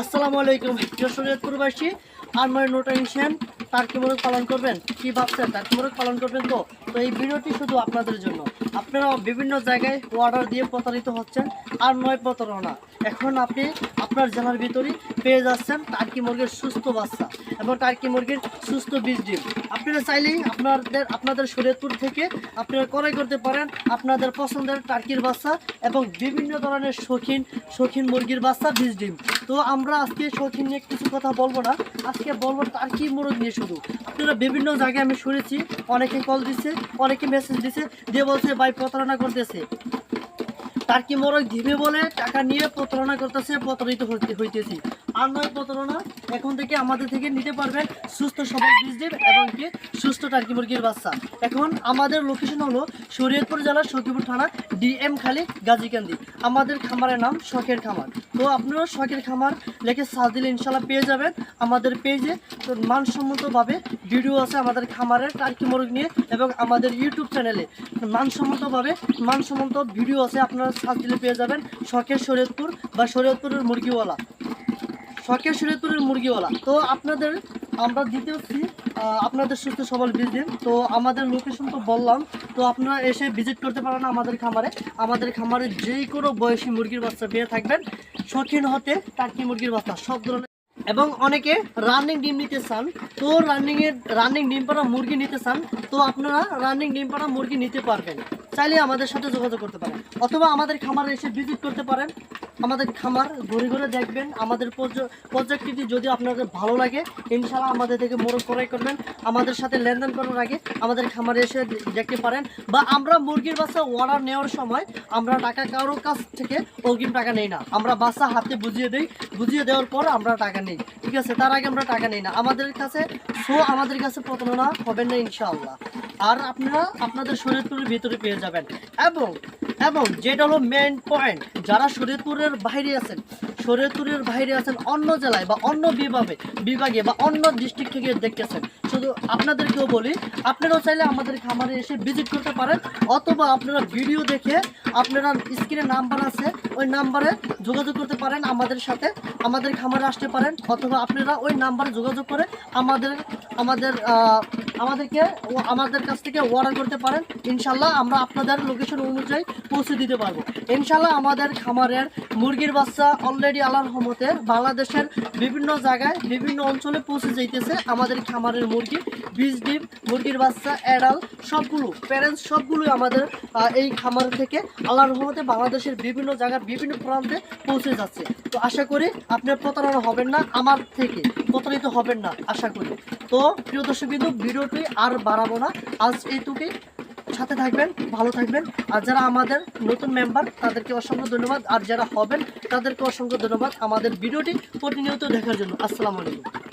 আসসালামু আলাইকুম শরীয়তপুরবাসী আর মানে নোটা ইনসেন তার কি মোরগ পালন করবেন। কি ভাবছেন? তার কি মোরগ পালন করবেন তো? তো এই ভিডিওটি শুধু আপনাদের জন্য। আপনারা বিভিন্ন জায়গায় অর্ডার দিয়ে প্রতারিত হচ্ছেন, আর নয় প্রতারণা। এখন আপনি আপনার জেলার ভিতরেই পেয়ে যাচ্ছেন টার্কি মুরগির সুস্থ বাচ্চা এবং টার্কি মুরগির সুস্থ বীজ ডিম। আপনারা চাইলেই আপনাদের আপনাদের শরীয়তপুর থেকে আপনারা ক্রয় করতে পারেন আপনাদের পছন্দের টার্কির বাচ্চা এবং বিভিন্ন ধরনের শৌখিন শৌখিন মুরগির বাচ্চা বীজ ডিম। তো আমরা আজকে শৌখিন নিয়ে কিছু কথা বলব না। আজকে বলব তার কি মুরগ নিয়ে শুধু। আপনারা বিভিন্ন জায়গায় আমি শুনেছি, অনেকে কল দিচ্ছে অনেকে মেসেজ দিচ্ছে দিয়ে বলছে, ভাই, প্রতারণা করতেছে। টার্কি মোরগ দিবে বলে? টাকা নিয়ে প্রতারণা করতেছে, প্রতারিত হইতেছি। আর নয় প্রতারণা, এখন থেকে আমাদের থেকে নিতে পারবেন সুস্থ সবল বীজ ডিম এবং কি সুস্থ টার্কি মুরগির বাচ্চা। এখন আমাদের লোকেশন হলো শরীয়তপুর জেলার সখীপুর থানা, ডিএম খালি, গাজীকান্দি। আমাদের খামারের নাম শখের খামার। তো আপনারা শখের খামার লেখে সার্চ দিলে ইনশাল্লাহ পেয়ে যাবেন। আমাদের পেজে তো মানসম্মতভাবে ভিডিও আছে আমাদের খামারের টার্কি মোরগ নিয়ে এবং আমাদের ইউটিউব চ্যানেলে মানসম্মতভাবে মানসম্মত ভিডিও আছে, আপনারা সার্চ দিলে পেয়ে যাবেন শখের শরীয়তপুর বা শরীয়তপুরের মুরগিওয়ালা। শখের শরীয়তপুরের মুরগিওয়ালা। তো আপনাদের, আমরা দিতে হচ্ছি আপনাদের সুস্থ সবল ভিজিট তো আমাদের লোকেশন তো বললাম, তো আপনারা এসে ভিজিট করতে পারেন আমাদের খামারে। আমাদের খামারে যে কোনো বয়সী মুরগির বাচ্চা পেয়ে থাকবেন। শৌখিন হতে টার্কি মুরগির বাচ্চা, সব ধরনের। এবং অনেকে রানিং ডিম নিতে চান, তো রানিং এর রানিং ডিম পাড়া মুরগি নিতে চান, তো আপনারা রানিং ডিম পাড়া মুরগি নিতে পারবেন। চাইলে আমাদের সাথে যোগাযোগ করতে পারেন। অথবা আমাদের খামারে এসে ভিজিট করতে পারেন। আমাদের খামার ঘুরে ঘুরে দেখবেন। আমাদের প্রজেক্টটি যদি আপনাদের ভালো লাগে ইনশাল্লাহ আমাদের থেকে মোরগ ক্রয় করবেন। আমাদের সাথে লেনদেন করার আগে আমাদের খামারে এসে দেখতে পারেন। বা আমরা মুরগির বাচ্চা অর্ডার নেওয়ার সময় আমরা টাকা কারোর কাছ থেকে অগ্রিম টাকা নেই না। আমরা বাচ্চা হাতে বুঝিয়ে দিই। বুঝিয়ে দেওয়ার পর আমরা টাকা নেই। ঠিক আছে? তার আগে আমরা টাকা নেই না। আমাদের কাছে সো আমাদের কাছে প্রতারণা হবেন না ইনশাআল্লাহ। আর আপনারা আপনাদের শরীরপুরের ভিতরে পেয়ে যাবেন। এবং এবং যেটা হলো মেইন পয়েন্ট যারা শরীরপুরের বাইরে আছেন, শরীরপুরের বাইরে আছেন অন্য জেলায় বা অন্য বিভাগে বিভাগে বা অন্য ডিস্ট্রিক্ট থেকে দেখতেছেন। শুধু আপনাদেরকেও বলি, আপনারাও চাইলে আমাদের খামারে এসে ভিজিট করতে পারেন, অথবা আপনারা ভিডিও দেখে আপনারা স্ক্রিনে নাম্বার আছে, ওই নাম্বারে যোগাযোগ করতে পারেন আমাদের সাথে, আমাদের খামারে আসতে পারেন, অথবা আপনারা ওই নাম্বারে যোগাযোগ করে আমাদের আমাদের আমাদেরকে আমাদের কাছ থেকে অর্ডার করতে পারেন। ইনশাল্লাহ আমরা আপনাদের লোকেশন অনুযায়ী পৌঁছে দিতে পারব। ইনশাল্লাহ আমাদের খামারের মুরগির বাচ্চা অলরেডি আল্লাহর রহমতে বাংলাদেশের বিভিন্ন জায়গায় বিভিন্ন অঞ্চলে পৌঁছে যাইতেছে আমাদের খামারের মুরগি। বীজ, ডিম, মুরগির বাচ্চা অ্যাডাল সবগুলো প্যারেন্টস সবগুলো আমাদের এই খামার থেকে আল্লাহর রহমতে বাংলাদেশের বিভিন্ন জায়গার বিভিন্ন প্রান্তে পৌঁছে যাচ্ছে। তো আশা করি আপনার প্রতারণা হবেন না, আমার থেকে প্রতারিত হবেন না, আশা করি। তো প্রিয় দর্শক বিন্দু ভিডিওটি আর বাড়াবো না। আজ এইটুকুই। সাথে থাকবেন, ভালো থাকবেন। আর যারা আমাদের নতুন মেম্বার তাদেরকে অসংখ্য ধন্যবাদ। আর যারা হবেন, তাদেরকে অসংখ্য ধন্যবাদ আমাদের ভিডিওটি প্রতিনিয়ত দেখার জন্য। আসসালামু আলাইকুম।